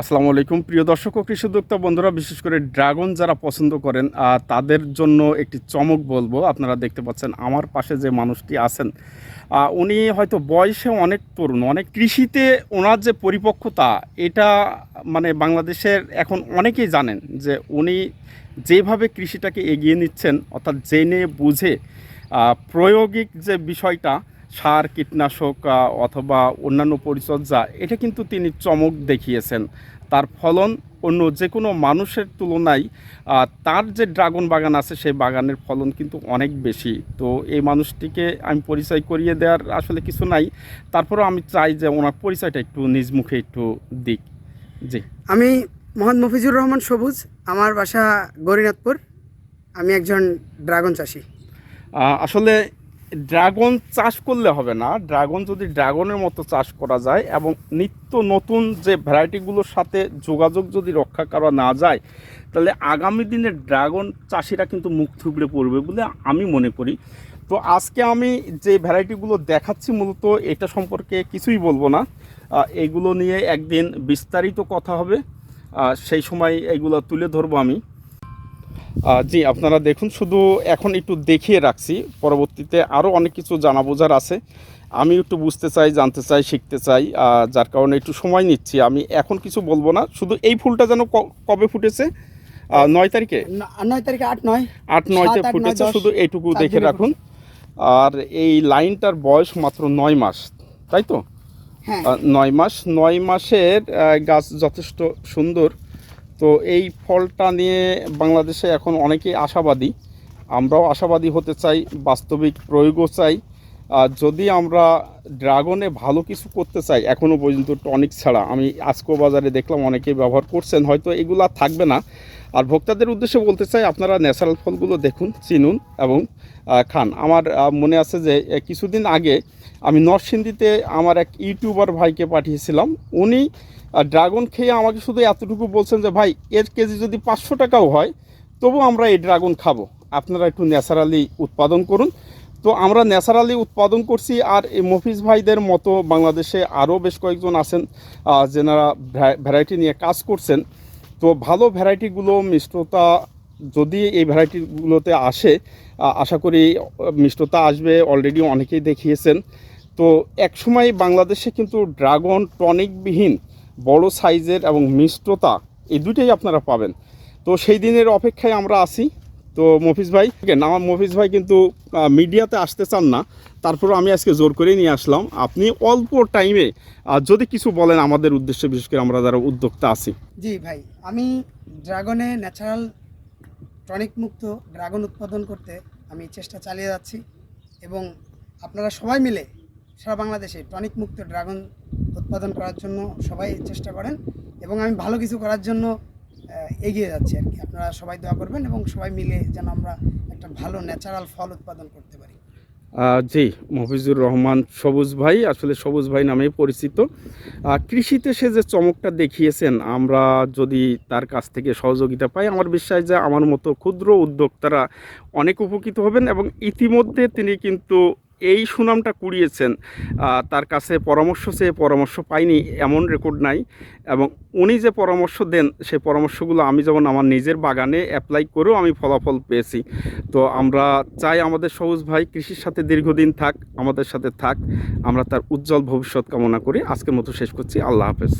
আসসালামু আলাইকুম। প্রিয় দর্শক ও কৃষি উদ্যোক্তা বন্ধুরা, বিশেষ করে ড্রাগন যারা পছন্দ করেন তাদের জন্য একটি চমক বলব। আপনারা দেখতে পাচ্ছেন আমার পাশে যে মানুষটি আছেন উনি হয়তো বয়সে অনেক তরুণ, অনেক কৃষিতে ওনার যে পরিপক্কতা, এটা মানে বাংলাদেশের এখন অনেকেই জানেন যে উনি যেভাবে কৃষিটাকে এগিয়ে নিচ্ছেন, অর্থাৎ জেনে বুঝে প্রয়োগিক যে বিষয়টা সার কীটনাশক অথবা অন্যান্য পরিচর্যা এটা কিন্তু তিনি চমক দেখিয়েছেন। তার ফলন অন্য যে কোনো মানুষের তুলনায় তার যে ড্রাগন বাগান আছে সেই বাগানের ফলন কিন্তু অনেক বেশি। তো এই মানুষটিকে আমি পরিচয় করিয়ে দেওয়ার আসলে কিছু নাই। তারপরেও আমি চাই যে ওনার পরিচয়টা একটু নিজ মুখে একটু দিক। জি। আমি মোহাম্মদ মফিজুর রহমান সবুজ আমার বাসা গরিনাথপুর আমি একজন ড্রাগন চাষি। আসলে ড্রাগন চাষ করলে হবে না। ড্রাগন যদি ড্রাগনের মতো চাষ করা যায় এবং নিত্য নতুন যে ভ্যারাইটিগুলোর সাথে যোগাযোগ যদি রক্ষা করা না যায়, তাহলে আগামী দিনে ড্রাগন চাষিরা কিন্তু মুখ থুবড়ে পড়বে বলে আমি মনে করি। তো আজকে আমি যে ভ্যারাইটিগুলো দেখাচ্ছি মূলত, এটা সম্পর্কে কিছুই বলব না। এগুলো নিয়ে একদিন বিস্তারিত কথা হবে। সেই সময় এগুলো তুলে ধরবো আমি। জি আপনারা দেখুন শুধু এখন একটু দেখিয়ে রাখছি। পরবর্তীতে আরও অনেক কিছু জানা বোঝার আছে। আমি একটু বুঝতে চাই জানতে চাই শিখতে চাই যার কারণে একটু সময় নিচ্ছি। আমি এখন কিছু বলব না শুধু এই ফুলটা যেন ক- কবে ফুটেছে? নয় তারিখে? নয় তারিখে আট নয়। আট নয়তে ফুটেছে শুধু এইটুকু দেখে রাখুন। আর এই লাইনটার বয়স মাত্র নয় মাস তাই তো? হ্যাঁ। নয় মাস নয় মাসের গাছ যথেষ্ট সুন্দর। তো এই ফলটা নিয়ে বাংলাদেশে এখন অনেকেই আশাবাদী। আমরাও আশাবাদী হতে চাই, বাস্তবিক প্রয়োগও চাই। যদি আমরা ড্রাগনে ভালো কিছু করতে চাই এখনও পর্যন্ত টনিক ছাড়া, আমি আজকো বাজারে দেখলাম অনেকেই ব্যবহার করছেন, হয়তো এগুলো থাকবে না। আর ভোক্তাদের উদ্দেশ্যে বলতে চাই, আপনারা ন্যাচারাল ফলগুলো দেখুন, চিনুন এবং খান। আমার মনে আছে যে কিছুদিন আগে আমি নরসিংদীতে আমার এক ইউটিউবার ভাইকে পাঠিয়েছিলাম। উনি ড্রাগন খেয়ে আমাকে শুধু এতটুকু বলছেন যে, ভাই, এর কেজি যদি পাঁচশো টাকাও হয়, তবু আমরা এই ড্রাগন খাব। আপনারা একটু ন্যাচারালি উৎপাদন করুন। তো আমরা ন্যাচারালি উৎপাদন করছি আর এই মফিজ ভাইদের মতো বাংলাদেশে আরও বেশ কয়েকজন আছেন যেনারা ভ্যারাইটি নিয়ে কাজ করছেন। তো ভালো ভ্যারাইটিগুলো, মিষ্টতা যদি এই ভ্যারাইটিগুলোতে আসে আশা করি মিষ্টতা আসবে, অলরেডি অনেকেই দেখিয়েছেন। তো একসময় বাংলাদেশে কিন্তু ড্রাগন টনিকবিহীন বড় সাইজের এবং মিষ্টতা এই দুটোই আপনারা পাবেন। তো সেই দিনের অপেক্ষায় আমরা আছি। তো মফিজ ভাই আমার মফিজ ভাই কিন্তু মিডিয়াতে আসতে চান না। তারপরে আমি আজকে জোর করে নিয়ে আসলাম। আপনি অল্প টাইমে যদি কিছু বলেন আমাদের উদ্দেশ্যে, বিশেষ করে আমরা যারা উদ্যোক্তা আছি। জি ভাই, আমি ড্রাগনে ন্যাচারাল টনিক মুক্ত ড্রাগন উৎপাদন করতে আমি চেষ্টা চালিয়ে যাচ্ছি এবং আপনারা সবাই মিলে সারা বাংলাদেশে টনিক মুক্ত ড্রাগন উৎপাদন করার জন্য সবাই চেষ্টা করেন এবং আমি ভালো কিছু করার জন্য এগিয়ে যাচ্ছি আর কি। আপনারা সবাই দোয়া করবেন এবং সবাই মিলে যেন আমরা একটা ভালো ন্যাচারাল ফল উৎপাদন করতে পারি। জি, মফিজুর রহমান সবুজ ভাই, আসলে সবুজ ভাই নামেই পরিচিত। কৃষিতে সে যে চমকটা দেখিয়েছেন, আমরা যদি তার কাছ থেকে সহযোগিতা পাই, আমার বিশ্বাস যে আমার মতো ক্ষুদ্র উদ্যোক্তারা অনেক উপকৃত হবেন এবং ইতিমধ্যে তিনি কিন্তু এই সুনামটা কুড়িয়েছেন তার কাছে পরামর্শ চেয়ে পরামর্শ পাইনি, এমন রেকর্ড নাই এবং উনি যে পরামর্শ দেন সেই পরামর্শগুলো আমি যেমন আমার নিজের বাগানে অ্যাপ্লাই করেও আমি ফলাফল পেয়েছি। তো আমরা চাই আমাদের সবুজ ভাই কৃষির সাথে দীর্ঘদিন থাক, আমাদের সাথে থাক, আমরা তার উজ্জ্বল ভবিষ্যৎ কামনা করি। আজকের মতো শেষ করছি, আল্লাহ হাফেজ।